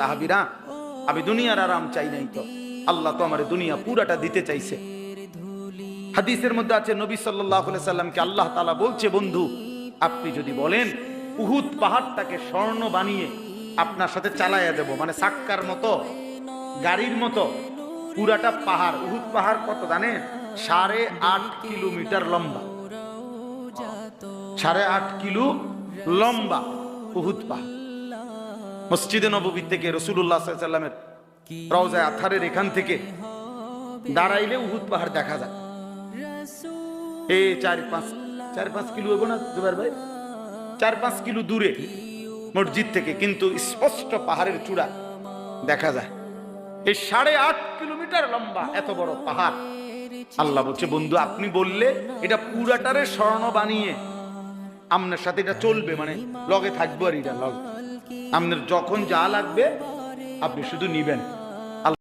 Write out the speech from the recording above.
সাহাবিরা, আমি দুনিয়ার আরাম চাই নাই তো। আল্লাহ তো আমার দুনিয়া পুরাটা দিতে চাইছে। হাদিসের মধ্যে আছে, নবী সাল্লাহ সাল্লামকে আল্লাহ তালা বলছে, বন্ধু, আপনি যদি বলেন, উহুদ পাহাড়টাকে স্বর্ণ বানিয়ে আপনার সাথে চালাইয়া দেব মানে সাক্কার মতো, গাড়ির মতো, পুরাটা পাহাড়, উহুদ পাহাড় কত জানেন? সাড়ে আট কিলোমিটার লম্বা। সাড়ে আট কিলো লম্বা উহুদ পাহাড়। মসজিদে নববী থেকে রসুল্লাহ সাল্লামের রওজায় আথারের এখান থেকে দাঁড়াইলে উহুদ পাহাড় দেখা যায়। এই চার পাঁচ চার পাঁচ কিলো হব না জুবাইর ভাই? চার পাঁচ কিলো দূরে মসজিদ থেকে কিন্তু স্পষ্ট পাহাড়ের চূড়া দেখা যায়। এই সাড়ে আট কিলোমিটার লম্বা এত বড় পাহাড়। আল্লাহ বলছে বন্ধু আপনি বললে এটা পুরাটারে স্বর্ণ বানিয়ে আপনার সাথে এটা চলবে মানে লগে থাকব আর এটা লগে। আপনার যখন যা লাগবে আপনি শুধু নিবেন।